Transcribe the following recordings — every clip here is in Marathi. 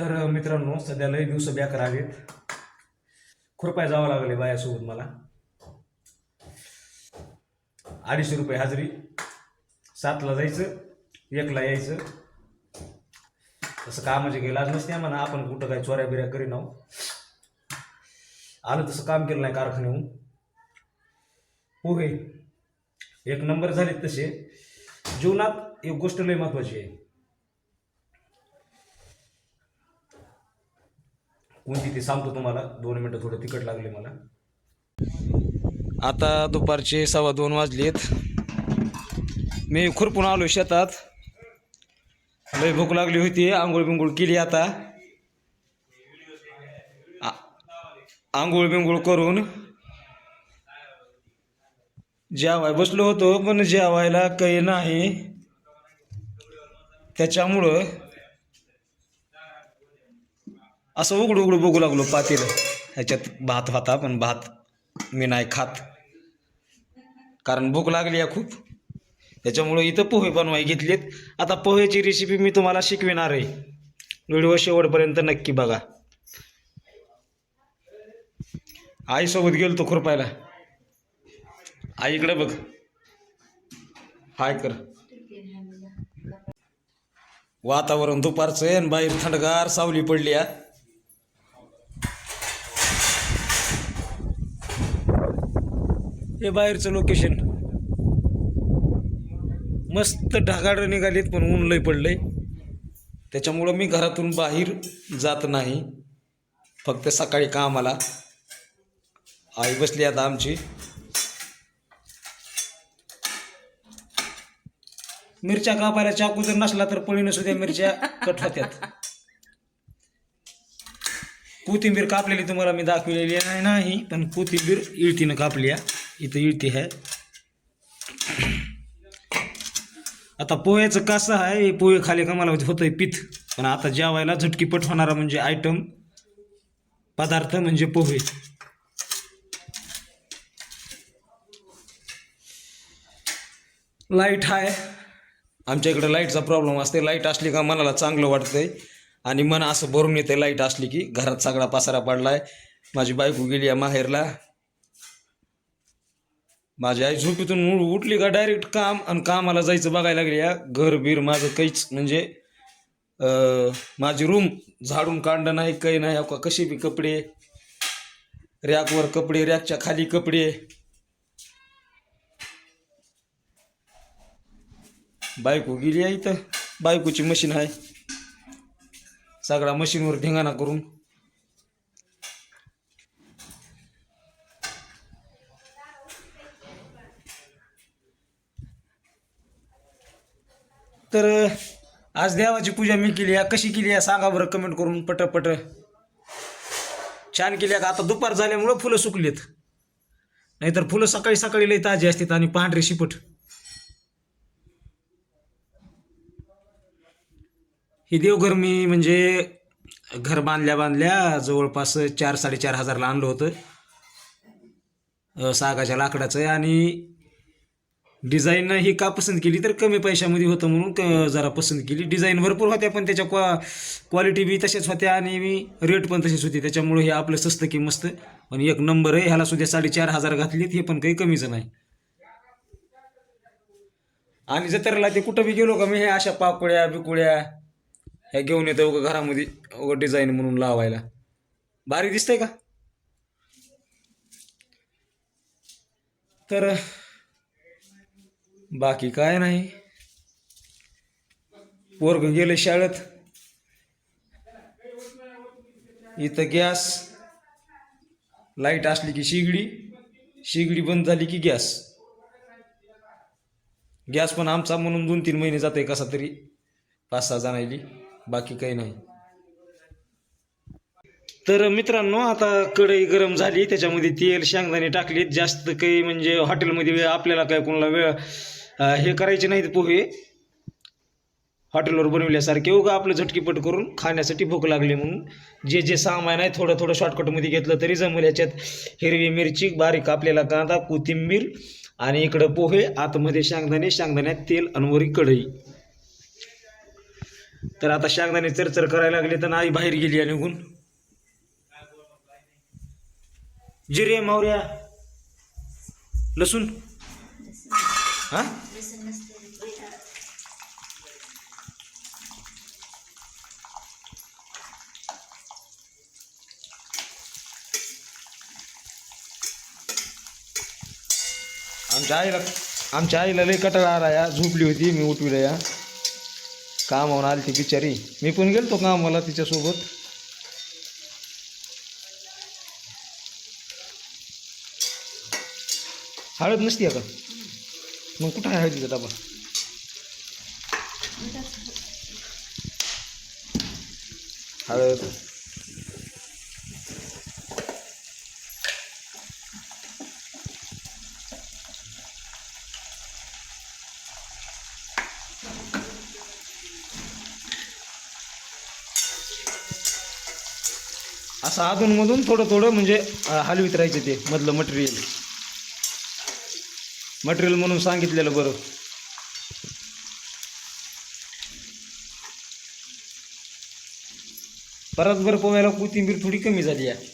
तर मित्रांनो सध्या लई दिवस ब्या आलेत. खुरपाय जावं लागले बायासोबत मला. अडीचशे रुपये हाजरी. सातला जायचं एकला यायचं. तसं कामाचे गेलं आज नसते म्हणा आपण कुठं काय चोऱ्या बिऱ्या करीन आहो. आलं तसं काम केलं नाही कारखान्याहून. पोहे. एक नंबर झालेत तसे. जीवनात एक गोष्ट लय महत्वाची आहे. कोणती ती सांगतो तुम्हाला. दोन मिनटं थोडं तिकट लागले मला. आता दुपारचे सव्वा दोन वाजलेत. मी खुरपून आलो शेतात. लय भूक लागली होती आंघोळ बिंघोळ केली आता. आंघोळ बिंघोळ करून जेवाय बसलो होतो पण जेवायला काही नाही. त्याच्यामुळं असं उघडू उघडू बघू लागलो पातील. ह्याच्यात भात होता पण भात मी नाही खात. कारण भूक लागली आहे खूप. त्याच्यामुळं इथं पोहे बनवाय घेतलेत. आता पोहेची रेसिपी मी तुम्हाला शिकविणार आहे. व्हिडिओ शेवटपर्यंत नक्की बघा. आईसोबत गेलो तो खुरपायला आईकडे बघ. हाय कर. वातावरण दुपारचं आहे आणि बाहेर थंडगार सावली पडली आहे. हे बाहेरचं लोकेशन मस्त ढगाडं निघालीत पण ऊन लय पडलंय. त्याच्यामुळं मी घरातून बाहेर जात नाही. फक्त सकाळी कामाला. आई बसली आता आमची. मिरच्या कापायला चाकू जर नसला तर पळीनं सुद्धा मिरच्या कट होत्यात. कोथिंबीर कापलेली तुम्हाला मी दाखवलेली नाही पण कोथिंबीर इळतीनं कापली आहे. इथं इथे आहे. आता पोह्याचं कसं आहे पोहे खाली कमाला होतंय पीठ. पण आता जेवायला झटकीपट होणारा म्हणजे आयटम पदार्थ म्हणजे पोहे. लाइट आहे. आमच्या इकडे लाईटचा प्रॉब्लेम असते. लाइट असली का मनाला चांगलं वाटतंय. आणि मन असं भरून येते लाइट असली की घरात सगळा पसारा पडलाय. माझी बायको गेली आहे माहेरला. माझी आई झोपेतून मूळ उठली का डायरेक्ट काम आणि कामाला जायचं बघायला लागली. या घर बीर माझं काहीच म्हणजे माझी रूम झाडून काढणं नाही काही नाही. अहो का कसे बी कपडे रॅकवर कपडे रॅकच्या खाली कपडे. बायको गेली आहे इथं. बायकोची मशीन आहे. सगळा मशीनवर धिंगाणा करून. तर आज देवाची पूजा मी केली आहे. कशी केली आहे सांगा बरं कमेंट करून पट पट छान केली आहे. का आता दुपार झाल्यामुळं फुलं सुकलीत. नाहीतर फुलं सकाळी सकाळी लई ताजी असतात आणि पांढरे शिपट. ही देवघर मी म्हणजे घर बांधल्या बांधल्या जवळपास चार साडेचार हजारला आणलं होतं. सागाच्या लाकडाचं आणि डिझाईन ही का पसंत केली? तर कमी पैशामध्ये होतं म्हणून क जरा पसंत केली. डिझाईन भरपूर होत्या पण त्याच्या क्वा क्वालिटी बी तशाच होत्या आणि मी रेट पण तसेच होते. त्याच्यामुळे हे आपलं स्वस्त की मस्त. पण एक नंबर आहे ह्याला सुद्धा साडेचार हजार घातलीत. हे पण काही कमीच नाही. आणि जत्रेला ते कुठं बी गेलो का मी हे अशा पाकोळ्या बिकोळ्या ह्या घेऊन येतो उगं घरामध्ये उगं डिझाईन म्हणून लावायला. भारी दिसतंय का? तर बाकी काय नाही. पोरग गेले शाळेत. इथं गॅस. लाइट असली की शिगडी. शिगडी बंद झाली की गॅस. गॅस पण आमचा म्हणून दोन तीन महिने जाते कसा तरी. पाच सहा जणायली बाकी काही नाही. तर मित्रांनो आता कढई गरम झाली. त्याच्यामध्ये तेल शेंगदाणे टाकलीत. जास्त काही म्हणजे हॉटेलमध्ये वेळ आपल्याला काय कोणाला वेळ हे करायचे नाहीत पोहे. हॉटेलवर बनवल्यासारखे. उगा आपलं झटकीपट करून खाण्यासाठी भूक लागली म्हणून. जे जे सामान आहे थोडं थोडं शॉर्टकटमध्ये घेतलं तरी जमेल. याच्यात हिरवी मिरची बारीक कापलेला कांदा कोथिंबीर आणि इकडं पोहे. आतमध्ये शेंगदाणे शेंगदाण्यात तेल अनवरी कढई. तर आता शेंगदाणे चरचर करायला लागले तर आई बाहेर गेली आणि निघून. जिरे मावऱ्या लसूण. हां? आमच्या आईला आमच्या आईला लई कटाळा आला या झोपली होती मी उठविलं या. कामावून आली ती बिचारी. मी पण गेलतो कामाला तिच्यासोबत. हळद नसती आता. मग कुठं आहे हळदीचा डबा? हळद. असं अधूनमधून थोडं थोडं म्हणजे हलवीत राहायचे ते मधलं मटेरियल मटेरियल म्हणून सांगितलेलं बरं. परत बरं पोहायला कोथिंबीर थोडी कमी झाली आहे.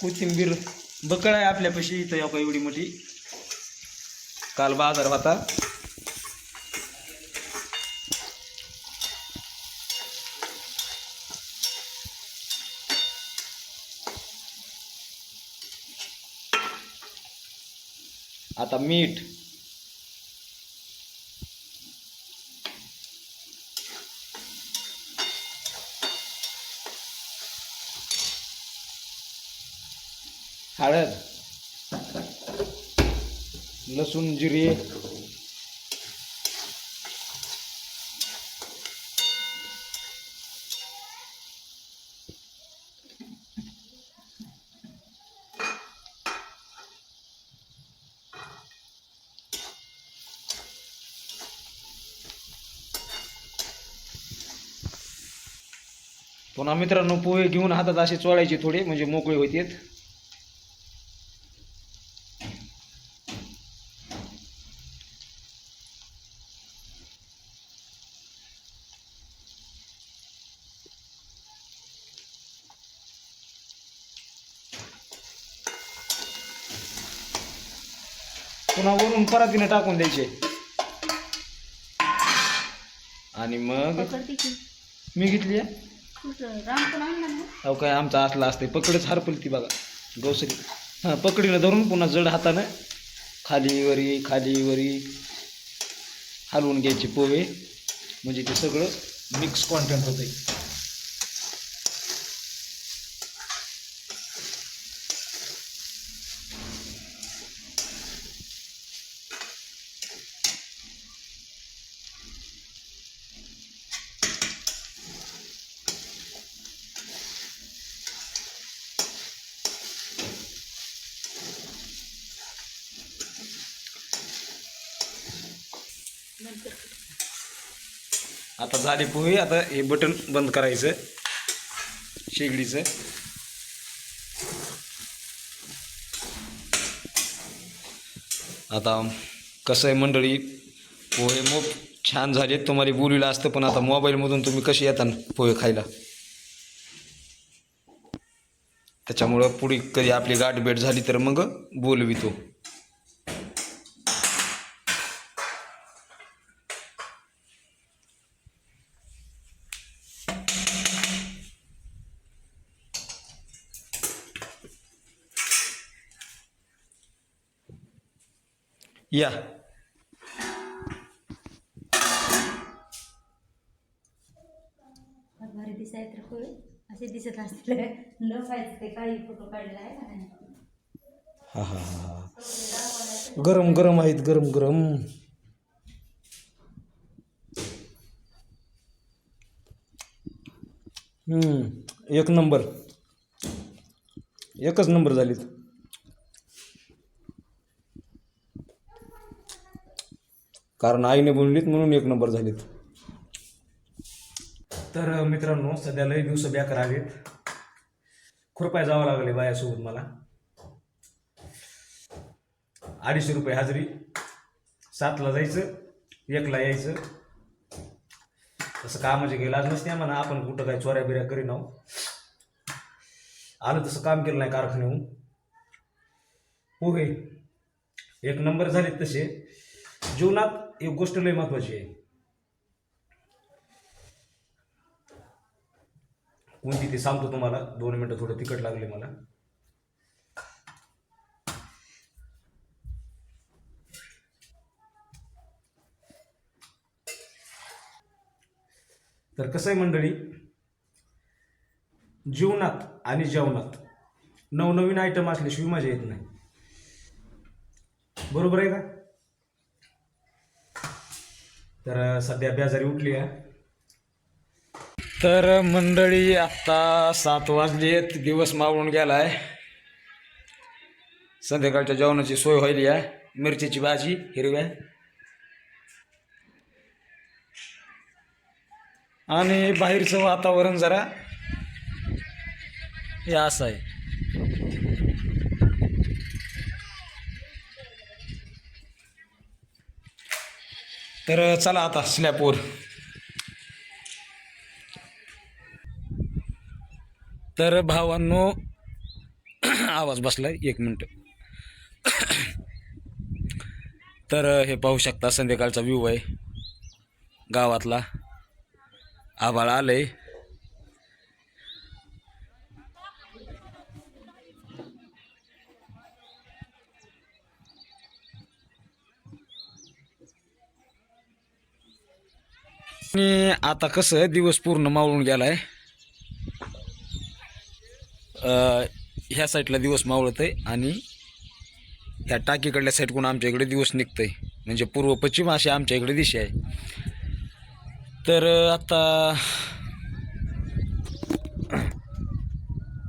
कोथिंबीर बकळ आहे आपल्यापाशी इथं का एवढी मोठी. काल बाजार होता. आता मीठ. हळद. लसूण जिरे. पुन्हा मित्रांनो पोहे घेऊन हातात असे चोळायचे थोडे म्हणजे मोकळे होतेत. पुन्हा वरून परातीने टाकून द्यायचे. आणि मग? मी घेतली आहे. अहो काय आमचा असला असते. पकडच हरपली बघा. गौसरी हां पकडीनं धरून पुन्हा जड हातानं खाली वरी खाली वरी हलवून घ्यायचे पोहे. म्हणजे ते सगळं मिक्स कॉन्टेंट होतं आता झाले पोहे आता हे बटन बंद करायचं. शेगडीचं. आता कसं आहे मंडळी? पोहे मोप छान झाले तुम्हाला बोललेलं असतं पण आता मोबाईलमधून तुम्ही कसे येता पोहे खायला? त्याच्यामुळं पुढे कधी आपली गाठभेट झाली तर मग बोलवितो. या. फार भारी दिसायला तर होय असे दिसत असतील. न पाहिजे ते काही फोटो काढला आहे का नाही हा हा हा. गरम गरम आहेत गरम गरम. हम्म एक नंबर. एकच नंबर झालीत. कारण आईने बनवलीत म्हणून एक नंबर झालीत. तर मित्रांनो सध्या लई दिवस बेकार आलेत. खुरपाय जावं लागले बायासोबत मला. अडीचशे रुपये हाजरी. सातला जायचं एकला यायचं. तसं कामाचे गेलं आज नसते म्हणा आपण कुठं काय चोऱ्या बिऱ्या करीन आहो. आलं तसं काम केलं नाही कारखान्याहून. पोहे एक नंबर झालेत तसे. जीवनात एक गोष्ट लय महत्वाची आहे. कोणती ती सांगतो तुम्हाला. दोन मिनटं थोडं तिकट लागले मला. तर कसं आहे मंडळी? जीवनात आणि जेवणात नवनवीन आयटम असल्याशिवाय मजा येत नाही. बरोबर आहे का? तर सध्या बेजारी उठली आहे तर मंडळी आत्ता सात वाजलेत दिवस मावळून गेला आहे संध्याकाळच्या जेवणाची सोय व्हायली आहे मिरचीची भाजी हिरव्या. आणि बाहेरचं वातावरण जरा हे असं आहे. तर चला आता स्लॅपवर तर भावांनो आवाज बसला एक मिनटं. तर हे पाहू शकता संध्याकाळचा व्ह्यू आहे. गावातला आभाळ आलं आहे आणि आता कसं दिवस पूर्ण मावळून गेलाय. ह्या साईडला दिवस मावळत आहे आणि ह्या टाकीकडल्या साईडकडून आमच्या इकडे दिवस निघतंय. म्हणजे पूर्व पश्चिम अशी आमच्या इकडे दिशा आहे. तर आता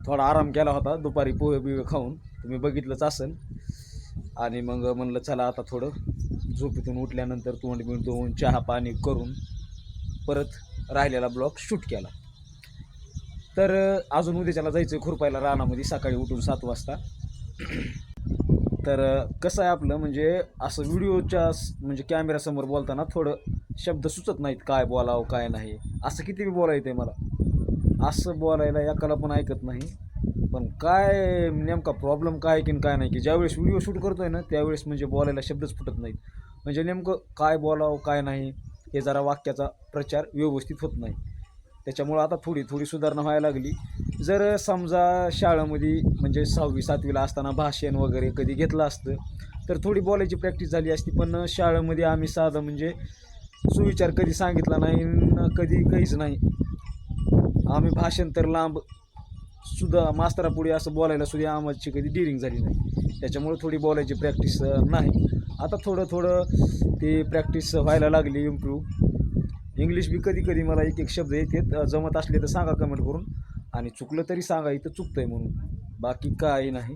थोडा आराम केला होता दुपारी पोहे बिहे खाऊन. तुम्ही बघितलंच असेल. आणि मग म्हणलं चला आता थोडं झोपेतून उठल्यानंतर तोंड बिंड धुवून चहा पाणी करून परत राहिलेला ब्लॉक शूट केला. तर अजून उद्याच्याला जायचं आहे खुरपायला रानामध्ये सकाळी उठून सात वाजता. तर कसं आहे आपलं म्हणजे असं व्हिडिओच्या म्हणजे कॅमेऱ्यासमोर बोलताना थोडं शब्द सुचत नाहीत काय बोलावं काय नाही. असं किती बी बोलायचं आहे मला. असं बोलायला एकाला पण ऐकत नाही. पण काय नेमका प्रॉब्लेम काय की काय नाही की ज्यावेळेस व्हिडिओ शूट करतोय ना त्यावेळेस म्हणजे बोलायला शब्दच फुटत नाहीत. म्हणजे नेमकं काय बोलावं काय नाही. हे जरा वाक्याचा प्रचार व्यवस्थित होत नाही. त्याच्यामुळं आता थोडी थोडी सुधारणा व्हायला लागली. जर समजा शाळेमध्ये म्हणजे सहावी सातवीला असताना भाषण वगैरे कधी घेतलं असतं तर थोडी बोलायची प्रॅक्टिस झाली असती. पण शाळेमध्ये आम्ही साधं म्हणजे सुविचार कधी सांगितला नाही कधी काहीच नाही. आम्ही भाषण तर लांब सुद्धा मास्तरापुढे असं बोलायला सुद्धा आम्हाची कधी डिरिंग झाली नाही. त्याच्यामुळे थोडी बोलायची प्रॅक्टिस नाही. आता थोडं थोडं ते प्रॅक्टिस व्हायला लागली इम्प्रूव्ह इंग्लिश बी कधी कधी मला एक एक शब्द येते जमत असले तर सांगा कमेंट करून. आणि चुकलं तरी सांगा इथं चुकतंय म्हणून. बाकी काही नाही.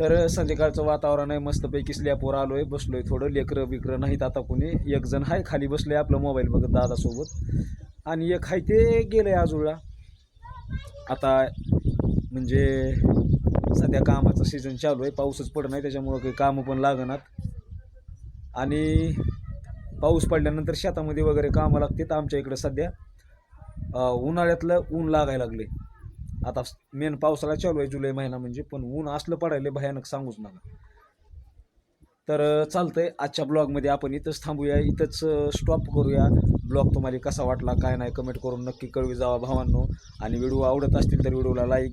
तर संध्याकाळचं वातावरण आहे मस्तपैकी स्लॅपवर आलो आहे बसलो आहे थोडं. लेकरं बिकरं नाहीत आता कोणी. एक जण आहे खाली बसलं आहे आपलं मोबाईल बघत दादासोबत. आणि एक आहे ते गेलं आहे आजोळा. आता म्हणजे सध्या कामाचं सीझन चालू आहे. पाऊसच पडत नाही त्याच्यामुळं काही कामं पण लागणार आणि पाऊस पडल्यानंतर शेतामध्ये वगैरे कामं लागतात. आमच्या इकडं सध्या उन्हाळ्यातलं ऊन लागायला लागले आता मेन पावसाळा चालू आहे जुलै महिना म्हणजे पण ऊन असलं पडायला भयानक सांगूच नका. तर चालतं चालतंय. आजच्या ब्लॉगमध्ये आपण इथंच थांबूया. इथंच स्टॉप करूया. ब्लॉग तुम्हाला कसा वाटला काय नाही कमेंट करून नक्की कळवी जावा भावांनो. आणि व्हिडिओ आवडत असतील तर व्हिडिओला लाईक